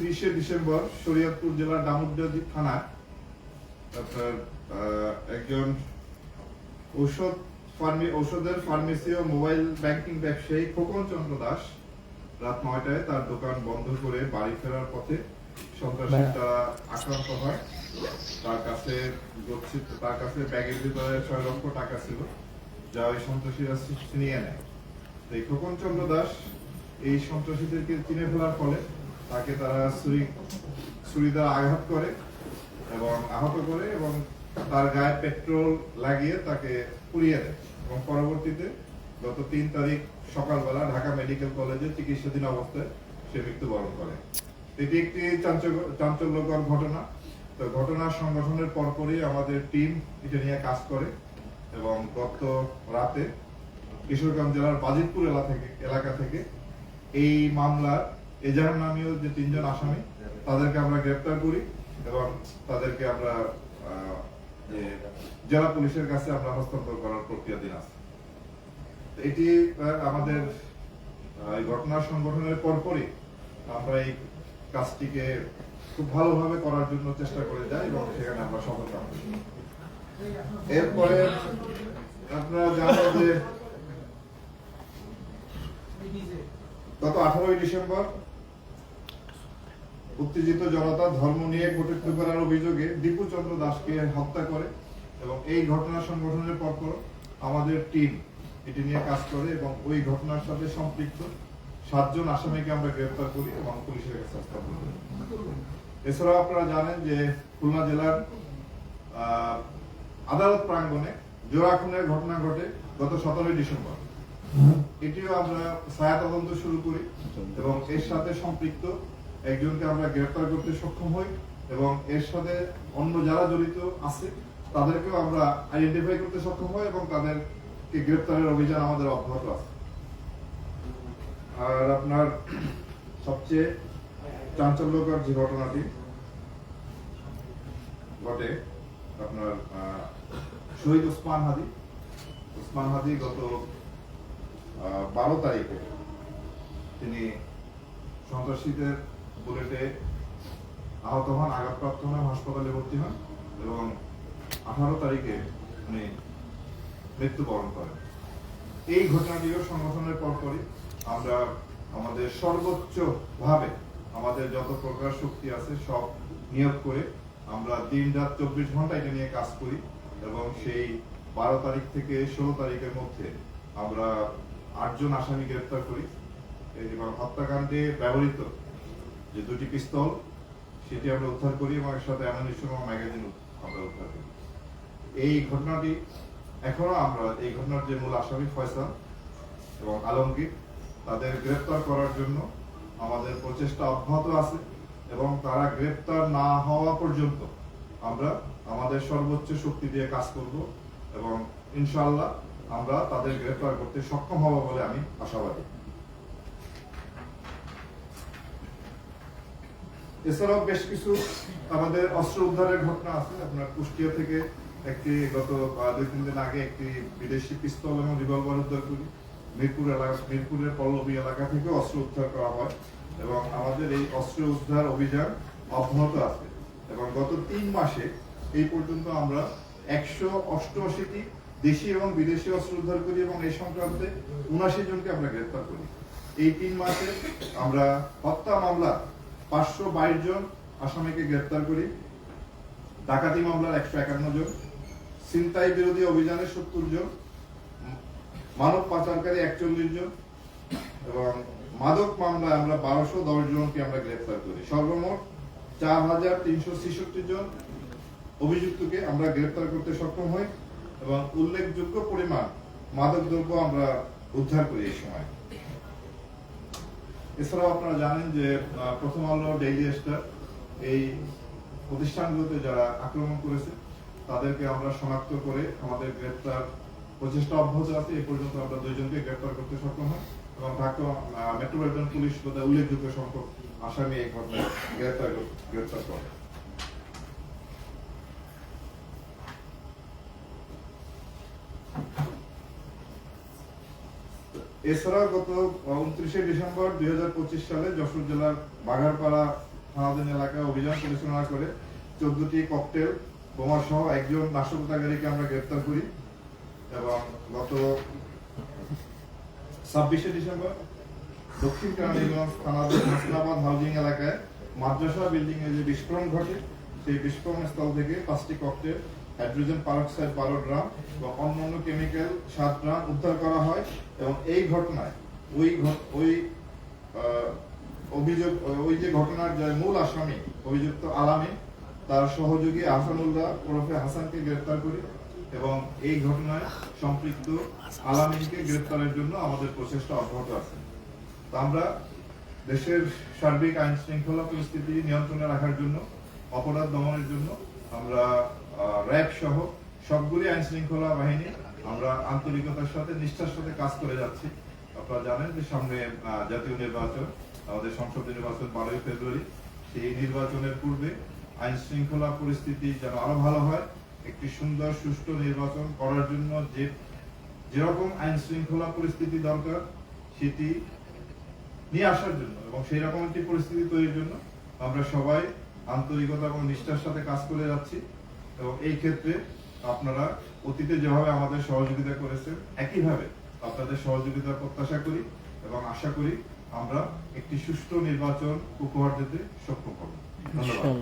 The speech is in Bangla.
তিরিশে ডিসেম্বর শরীয়তপুর জেলার ডামুড্ডি থানায় আপনার একজন ঔষধ ফার্মি ঔষধের ফার্মেসি ও মোবাইল ব্যাংকিং ব্যবসায়ী খোকন চন্দ্র দাস রাত নয়টায় তার দোকান বন্ধ করে বাড়ি ফেরার পথে সন্ত্রাসী তারা আক্রান্ত হয়। তার কাছে গচ্ছিত তার কাছে ব্যাগের ভিতরে ছয় লক্ষ টাকা ছিল যা ওই সন্ত্রাসীরা ছিনিয়ে নেয়। এই খোকন চন্দ্র দাস এই সন্ত্রাসীদেরকে চিনে ফেলার ফলে তাকে তারা ছুরি ছুরি দ্বারা আঘাত করে এবং আহত করে এবং তার গায়ে পেট্রোল লাগিয়ে তাকে পুড়িয়ে দেয়। এবং পরবর্তীতে গত তিন তারিখ সকালবেলা ঢাকা মেডিকেল কলেজে চিকিৎসাধীন অবস্থায় সে মৃত্যুবরণ করে। এটি একটি চাঞ্চল্য- চাঞ্চল্যকর ঘটনা। তো ঘটনার সংগঠনের পরপরই আমাদের টিম এটা নিয়ে কাজ করে এবং গত রাতে কিশোরগঞ্জ জেলার বাজিতপুর এলাকা থেকে এই মামলার এজাহার নামীয় যে তিনজন আসামি, তাদেরকে আমরা গ্রেপ্তার করি এবং তাদেরকে আমরা জেলা পুলিশের কাছে আমরা হস্তান্তর করার প্রক্রিয়াধীন আছে তো এটি আমাদের ঘটনা সংগঠনের পরপরই আমরা এই কাজটিকে খুব ভালোভাবে করার জন্য চেষ্টা করে যাই এবং সেখানে আমরা সফলতা। এরপরে আপনারা জানেন যে গত আঠারোই ডিসেম্বর উত্তেজিত জনতা ধর্ম নিয়ে কটূক্তি করার অভিযোগে দীপু চন্দ্র দাসকে হত্যা করে এবং এই ঘটনা সংগঠনের পরপর আমাদের টিম এটি নিয়ে কাজ করে এবং ওই ঘটনার সাথে সম্পৃক্ত সাতজন আসামিকে আমরা গ্রেফতার করি এবং পুলিশের কাছে হস্তান্তর করি। এছাড়াও আপনারা জানেন যে খুলনা জেলার আদালত প্রাঙ্গণে জোড়া খুনের ঘটনা ঘটে গত সতেরোই ডিসেম্বর। এটিও আমরা ছায়া তদন্ত শুরু করি এবং এর সাথে সম্পৃক্ত একজনকে আমরা গ্রেফতার করতে সক্ষম হই এবং এর সাথে অন্য যারা জড়িত আছে, তাদেরকেও আমরা আইডেন্টিফাই করতে সক্ষম হই এবং তাদেরকে গ্রেফতারের অভিযান আমাদের অব্যাহত আছে। আর আপনার সবচেয়ে চাঞ্চল্যকর যে ঘটনাটি ঘটে আপনার শহীদ ওসমান হাদি। ওসমান হাদি গত বারো তারিখে তিনি সন্ত্রাসীদের বুলেটে আহত হন, আঘাতপ্রাপ্ত হন, হাসপাতালে ভর্তি হন এবং আঠারো তারিখে উনি মৃত্যুবরণ করেন। এই ঘটনাটিও সংগঠনের পরপরই আমরা আমাদের সর্বোচ্চ ভাবে আমাদের যত প্রকার শক্তি আছে সব নিয়োগ করে আমরা দিন রাত চব্বিশ ঘণ্টা এটা নিয়ে কাজ করি এবং সেই বারো তারিখ থেকে ষোলো তারিখের মধ্যে আমরা আটজন আসামি গ্রেপ্তার করি। এবং হত্যাকাণ্ডে ব্যবহৃত যে দুটি পিস্তল, সেটি আমরা উদ্ধার করি এবং এর সাথে অ্যামুনিশন এবং ম্যাগাজিন আমরা উদ্ধার করি। এই ঘটনাটি এখনও আমরা, এই ঘটনার যে মূল আসামি ফয়সাল এবং আলমগীর, তাদের গ্রেপ্তার করার জন্য আমাদের প্রচেষ্টা অব্যাহত আছে এবং তারা গ্রেপ্তার না হওয়া পর্যন্ত আমরা আমাদের সর্বোচ্চ শক্তি দিয়ে কাজ করব এবং ইনশাল্লাহ আমরা তাদের গ্রেপ্তার করতে সক্ষম হব বলে আমি আশাবাদী। এছাড়াও বেশ কিছু আমাদের অস্ত্র উদ্ধারের ঘটনা আছে। আপনার কুষ্টিয়া থেকে একটি গত দুই, তিন দিন আগে একটি বিদেশি পিস্তল এবং রিভলভার উদ্ধার করি। মিরপুর এলাকা, মিরপুরের পল্লবী এলাকা থেকে অস্ত্র উদ্ধার করা হয় এবং আমাদের এই অস্ত্র উদ্ধার অভিযান অব্যাহত আছে এবং গত তিন মাসে এই পর্যন্ত আমরা একশো অষ্টআশিটি দেশি এবং বিদেশি অস্ত্র উদ্ধার করি এবং এই সংক্রান্তে উনাশি জনকে আমরা গ্রেফতার করি। এই তিন মাসে আমরা হত্যা মামলা পাঁচশো বাইশ জন আসামিকে গ্রেফতার করি। ডাকাতি মামলার একশো একান্ন জন। ছিনতাই বিরোধী অভিযানে সত্তর জন। মানব পাচারকারী একচল্লিশ জন। এবং মাদক মামলায় আমরা বারোশো দশ জনকে আমরা গ্রেফতার করি। সর্বমোট চার হাজার তিনশো ছেষট্টি জন অভিযুক্তকে আমরা গ্রেফতার করতে সক্ষম হই এবং উল্লেখযোগ্য পরিমাণ মাদক দ্রব্য আমরা উদ্ধার করি এই সময়। এছাড়াও আপনারা জানেন যে প্রথম আলো ডেইলি স্টার এই প্রতিষ্ঠানগুলোতে যারা আক্রমণ করেছে, তাদেরকে আমরা শনাক্ত করে আমাদের গ্রেপ্তার প্রচেষ্টা অব্যাহত আছে। এ পর্যন্ত আমরা দুইজনকে গ্রেপ্তার করতে সক্ষম হয় এবং ঢাকা মেট্রোপলিটন পুলিশ উল্লেখযোগ্য সংখ্যক আসামি এই ঘটনায় গ্রেপ্তার গ্রেপ্তার করে। এছাড়া গত উনত্রিশে ডিসেম্বর দুই সালে যশোর জেলার বাঘারপাড়া থানাধীন এলাকায় অভিযান পরিচালনা করে চোদ্দটি ককটেল বোমা সহ একজন নাশকতাকারীকে আমরা গ্রেপ্তার করি এবং গত ছাব্বিশে ডিসেম্বর দক্ষিণ কেরানীগঞ্জ থানাধীন হাসনাবাদ হাউজিং এলাকায় মাদ্রাসা বিল্ডিং এ যে বিস্ফোরণ ঘটে, সেই বিস্ফোরণ স্থল থেকে পাঁচটি ককটেল হাইড্রোজেন পারক্সাইড বারো ড্রাম এবং অন্যান্য কেমিক্যাল সাত ড্রাম উদ্ধার করা হয় এবং এই ঘটনায় ওই ওই অভিযোগ, ওই যে ঘটনার যে মূল আসামি, অভিযুক্ত আলামী তার সহযোগী আহসানুল্লাহ ওরফে হাসানকে গ্রেপ্তার করি এবং এই ঘটনায় সম্পৃক্ত আলামিনকে গ্রেপ্তারের জন্য আমাদের প্রচেষ্টা অব্যাহত আছে। তো আমরা দেশের সার্বিক আইন শৃঙ্খলা পরিস্থিতি নিয়ন্ত্রণে রাখার জন্য, অপরাধ দমনের জন্য আমরা র্যাব সহ সবগুলি আইন শৃঙ্খলা বাহিনী আমরা আন্তরিকতার সাথে, নিষ্ঠার সাথে কাজ করে যাচ্ছি। আপনারা জানেন যে সামনে জাতীয় নির্বাচন, আমাদের সংসদ নির্বাচন বারোই ফেব্রুয়ারি। সেই নির্বাচনের পূর্বে আইন শৃঙ্খলা পরিস্থিতি যেন আরও ভালো হয়, একটি সুন্দর, সুষ্ঠু নির্বাচন করার জন্য যে, যেরকম আইন শৃঙ্খলা পরিস্থিতি দরকার, সেটি নিয়ে আসার জন্য এবং সেই রকম একটি পরিস্থিতি তৈরির জন্য আমরা সবাই আন্তরিকতা এবং নিষ্ঠার সাথে কাজ করে যাচ্ছি। এবং এই ক্ষেত্রে আপনারা অতীতে যেভাবে আমাদের সহযোগিতা করেছেন, একইভাবে আপনাদের সহযোগিতা প্রত্যাশা করি এবং আশা করি আমরা একটি সুষ্ঠু নির্বাচন উপহার দিতে সক্ষম হব। ধন্যবাদ।